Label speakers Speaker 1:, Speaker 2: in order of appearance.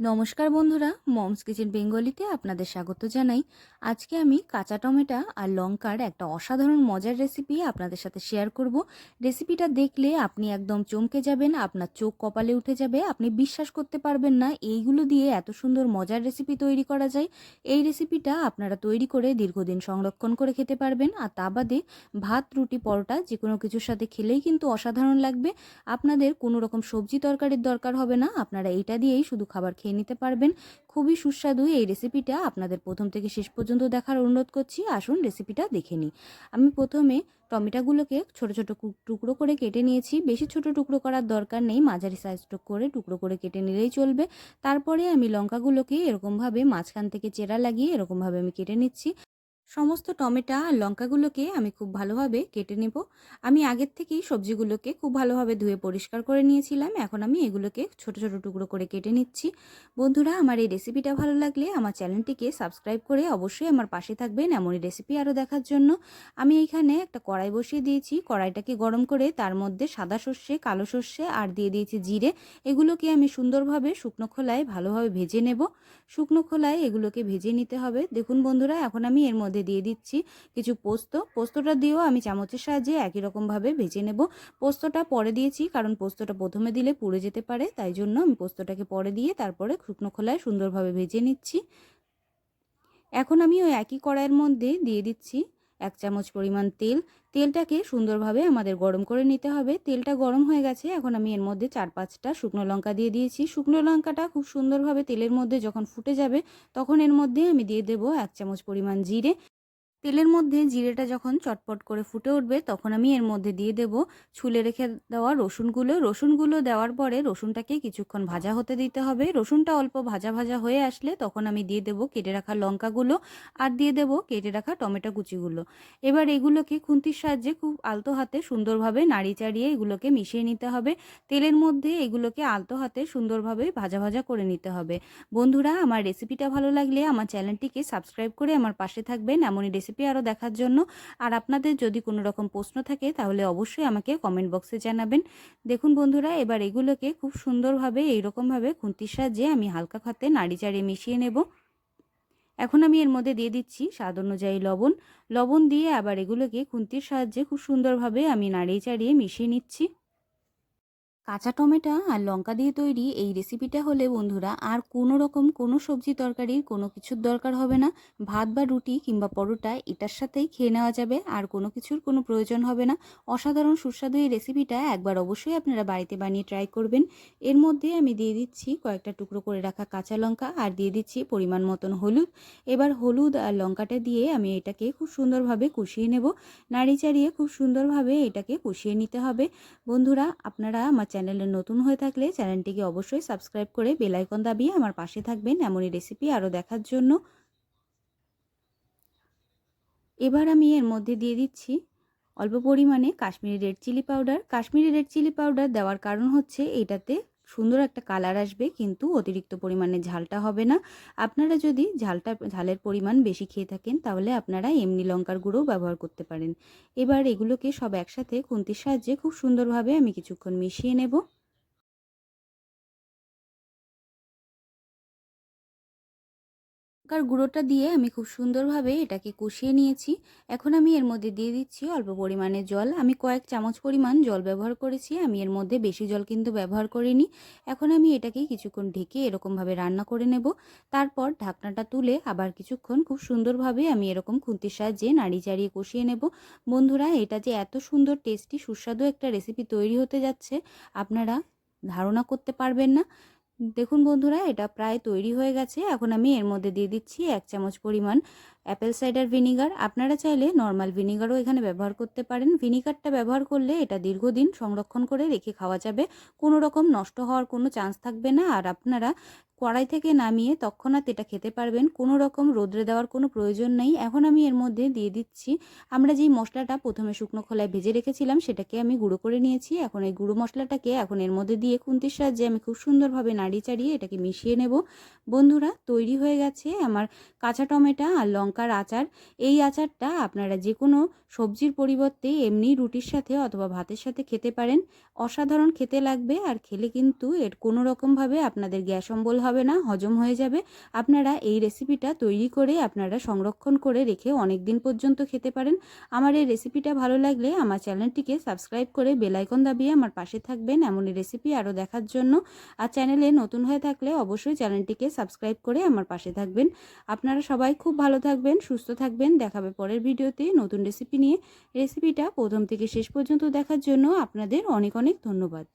Speaker 1: নমস্কার বন্ধুরা, moms kitchen বেঙ্গলিতে আপনাদের স্বাগত জানাই। আজকে আমি কাঁচা টমেটো আর লঙ্কার একটা অসাধারণ মজার রেসিপি আপনাদের সাথে শেয়ার করব। রেসিপিটা দেখলে আপনি একদম চমকে যাবেন, আপনার চোখ কপালে উঠে যাবে, আপনি বিশ্বাস করতে পারবেন না এইগুলো দিয়ে এত সুন্দর মজার রেসিপি তৈরি করা যায়। এই রেসিপিটা আপনারা তৈরি করে দীর্ঘদিন সংরক্ষণ করে খেতে পারবেন আর তা বাদে ভাত, রুটি, পরোটা যে কোনো কিছুর সাথে খেলেই কিন্তু অসাধারণ লাগবে। আপনাদের কোনো রকম সবজি তরকারির দরকার হবে না, আপনারা এইটা দিয়েই শুধু খাবার খেয়ে নিতে পারবেন। খুবই সুস্বাদু এই রেসিপিটা আপনাদের প্রথম থেকে শেষ পর্যন্ত দেখার অনুরোধ করছি। আসুন রেসিপিটা দেখে নিই। আমি প্রথমে টমেটোগুলোকে ছোট ছোট টুকরো করে কেটে নিয়েছি। বেশি ছোট টুকরো করার দরকার নেই। মাঝারি সাইজ করে, টুকরো করে কেটে নিলেই চলবে। তারপরে আমি লঙ্কাগুলোকে এরকমভাবে মাঝখান থেকে চেরা লাগিয়ে এরকমভাবে আমি কেটে নিচ্ছি। সমস্ত টমেটো আর লঙ্কাগুলোকে আমি খুব ভালোভাবে কেটে নেব। আমি আগের থেকেই সবজিগুলোকে খুব ভালোভাবে ধুয়ে পরিষ্কার করে নিয়েছিলাম। এখন আমি এগুলোকে ছোট ছোট টুকরো করে কেটে নিচ্ছি। বন্ধুরা, আমার এই রেসিপিটা ভালো লাগলে আমার চ্যানেলটিকে সাবস্ক্রাইব করে অবশ্যই আমার পাশে থাকবেন এমনই রেসিপি আরও দেখার জন্য। আমি এইখানে একটা কড়াই বসিয়ে দিয়েছি। কড়াইটাকে গরম করে তার মধ্যে সাদা সর্ষে, কালো সর্ষে আর দিয়ে দিয়েছি জিরে। এগুলোকে আমি সুন্দরভাবে শুকনো খোলায় ভালোভাবে ভেজে নেব। শুকনো খোলায় এগুলোকে ভেজে নিতে হবে। দেখুন বন্ধুরা, এখন আমি এর মধ্যে দিয়ে দিচ্ছি কিছু পোস্ত। পোস্তটা দিয়েও আমি চামচের সাহায্যে একই রকমভাবে ভেজে নেব। পোস্তটা পরে দিয়েছি কারণ পোস্তটা প্রথমে দিলে পুড়ে যেতে পারে, তাই জন্য আমি পোস্তটাকে পরে দিয়ে তারপরে শুকনো খোলায় সুন্দরভাবে ভেজে নিচ্ছি। এখন আমি ওই একই কড়াইয়ের মধ্যে দিয়ে দিচ্ছি এক চামচ পরিমাণ তেল। তেলটাকে সুন্দরভাবে আমাদের গরম করে নিতে হবে। তেলটা গরম হয়ে গেছে, এখন আমি এর মধ্যে চার পাঁচটা শুকনো লঙ্কা দিয়ে দিয়েছি। শুকনো লঙ্কাটা খুব সুন্দরভাবে তেলের মধ্যে যখন ফুটে যাবে, তখন এর মধ্যে আমি দিয়ে দেবো এক চামচ পরিমাণ জিরে। তেলের মধ্যে জিরেটা যখন চটপট করে ফুটে উঠবে, তখন আমি এর মধ্যে দিয়ে দেব ছুলে রেখে দেওয়া রসুনগুলো। রসুনগুলো দেওয়ার পরে রসুনটাকে কিছুক্ষণ ভাজা হতে দিতে হবে। রসুনটা অল্প ভাজা ভাজা হয়ে আসলে তখন আমি দিয়ে দেব কেটে রাখা লঙ্কাগুলো আর দিয়ে দেব কেটে রাখা টমেটো কুচিগুলো। এবার এগুলোকে খুন্তির সাহায্যে খুব আলতো হাতে সুন্দরভাবে নাড়ি চাড়িয়ে এগুলোকে মিশিয়ে নিতে হবে। তেলের মধ্যে এগুলোকে আলতো হাতে সুন্দরভাবে ভাজা ভাজা করে নিতে হবে। বন্ধুরা, আমার রেসিপিটা ভালো লাগলে আমার চ্যানেলটিকে সাবস্ক্রাইব করে আমার পাশে থাকবেন। এমনই রেসিপি রেসিপি আরও দেখার জন্য। আর আপনাদের যদি কোনো রকম প্রশ্ন থাকে, তাহলে অবশ্যই আমাকে কমেন্ট বক্সে জানাবেন। দেখুন বন্ধুরা, এবার এগুলোকে খুব সুন্দরভাবে, এইরকমভাবে খুন্তির সাহায্যে আমি হালকা খাতে নাড়ি চাড়িয়ে মিশিয়ে নেব। এখন আমি এর মধ্যে দিয়ে দিচ্ছি স্বাদ অনুযায়ী লবণ। লবণ দিয়ে আবার এগুলোকে খুন্তির সাহায্যে খুব সুন্দরভাবে আমি নাড়িয়ে চাড়িয়ে মিশিয়ে নিচ্ছি। কাঁচা টমেটো আর লঙ্কা দিয়ে তৈরি এই রেসিপিটা হলে বন্ধুরা আর কোনো রকম কোনো সবজি তরকারির কোনো কিছুর দরকার হবে না। ভাত বা রুটি কিংবা পরোটা এটার সাথেই খেয়ে নেওয়া যাবে আর কোনো কিছুর কোনো প্রয়োজন হবে না। অসাধারণ সুস্বাদু এই রেসিপিটা একবার অবশ্যই আপনারা বাড়িতে বানিয়ে ট্রাই করবেন। এর মধ্যে আমি দিয়ে দিচ্ছি কয়েকটা টুকরো করে রাখা কাঁচা লঙ্কা আর দিয়ে দিচ্ছি পরিমাণ মতন হলুদ। এবার হলুদ আর লঙ্কাটা দিয়ে আমি এটাকে খুব সুন্দরভাবে কষিয়ে নেব। নাড়ি চাড়িয়ে খুব সুন্দরভাবে এটাকে কষিয়ে নিতে হবে। বন্ধুরা, আপনারা আমার চ্যানেলে নতুন হয়ে থাকলে চ্যানেলটিকে অবশ্যই সাবস্ক্রাইব করে বেলাইকন দাবিয়ে আমার পাশে থাকবেন। এমনই রেসিপি আরও দেখার জন্য। এবার আমি এর মধ্যে দিয়ে দিচ্ছি অল্প পরিমাণে Kashmiri red chilli powder Kashmiri red chilli powder দেওয়ার কারণ হচ্ছে এটাতে সুন্দর একটা কালার আসবে, কিন্তু অতিরিক্ত পরিমাণে ঝালটা হবে না। আপনারা যদি ঝালটা, ঝালের পরিমাণ বেশি খেয়ে থাকেন, তাহলে আপনারা এমনি লঙ্কার গুঁড়ো ব্যবহার করতে পারেন। এবার এগুলোকে সব একসাথে খুন্তির সাহায্যে খুব সুন্দরভাবে আমি কিছুক্ষণ মিশিয়ে নেব। লঙ্কার গুঁড়োটা দিয়ে আমি খুব সুন্দরভাবে এটাকে কষিয়ে নিয়েছি। এখন আমি এর মধ্যে দিয়ে দিচ্ছি অল্প পরিমাণে জল। আমি কয়েক চামচ পরিমাণ জল ব্যবহার করেছি। আমি এর মধ্যে বেশি জল কিন্তু ব্যবহার করিনি। এখন আমি এটাকে কিছুক্ষণ ঢেকে এরকমভাবে রান্না করে নেব। তারপর ঢাকনাটা তুলে আবার কিছুক্ষণ খুব সুন্দরভাবে আমি এরকম খুন্তির সাহায্যে নাড়ি চাড়িয়ে কষিয়ে নেব। বন্ধুরা, এটা যে এত সুন্দর, টেস্টি, সুস্বাদু একটা রেসিপি তৈরি হতে যাচ্ছে, আপনারা ধারণা করতে পারবেন না। দেখুন বন্ধুরা, এটা প্রায় তৈরি হয়ে গেছে। এখন আমি এর মধ্যে দিয়ে দিচ্ছি এক চামচ পরিমাণ অ্যাপেল সাইডার ভিনিগার আপনারা চাইলে নর্মাল ভিনিগারও এখানে ব্যবহার করতে পারেন। ভিনিগারটা ব্যবহার করলে এটা দীর্ঘদিন সংরক্ষণ করে রেখে খাওয়া যাবে। কোনো রকম নষ্ট হওয়ার কোনো চান্স থাকবে না। আর আপনারা কড়াই থেকে নামিয়ে তৎক্ষণাৎ এটা খেতে পারবেন। কোনো রকম রোদ্রে দেওয়ার কোনো প্রয়োজন নেই। এখন আমি এর মধ্যে দিয়ে দিচ্ছি, আমরা যেই মশলাটা প্রথমে শুকনো খোলায় ভেজে রেখেছিলাম, সেটাকে আমি গুঁড়ো করে নিয়েছি। এখন এই গুঁড়ো মশলাটাকে এখন এর মধ্যে দিয়ে খুন্তির সাহায্যে আমি খুব সুন্দরভাবে নাড়িয়ে চাড়িয়ে এটাকে মিশিয়ে নেব। বন্ধুরা, তৈরি হয়ে গেছে আমার কাঁচা টমেটো আর লঙ্কার আচার। এই আচারটা আপনারা যে কোনো সবজির পরিবর্তে এমনি রুটির সাথে অথবা ভাতের সাথে খেতে পারেন। অসাধারণ খেতে লাগবে আর খেলে কিন্তু এর কোনো রকমভাবে আপনাদের গ্যাস অম্বল হবে না, হজম হয়ে যাবে। আপনারা এই রেসিপিটা তৈরি করে আপনারা সংরক্ষণ করে রেখে অনেক দিন পর্যন্ত খেতে পারেন। আমার এই রেসিপিটা ভালো লাগলে আমার চ্যানেলটিকে সাবস্ক্রাইব করে বেলাইকন দাবিয়ে আমার পাশে থাকবেন। এমনই রেসিপি আরও দেখার জন্য। আর চ্যানেলে নতুন হয়ে থাকলে অবশ্যই চ্যানেলটিকে সাবস্ক্রাইব করে আমার পাশে থাকবেন। আপনারা সবাই খুব ভালো থাকবেন, সুস্থ থাকবেন। দেখাবে পরের ভিডিওতে নতুন রেসিপি নিয়ে। রেসিপিটা প্রথম থেকে শেষ পর্যন্ত দেখার জন্য আপনাদের অনেক অনেক ধন্যবাদ।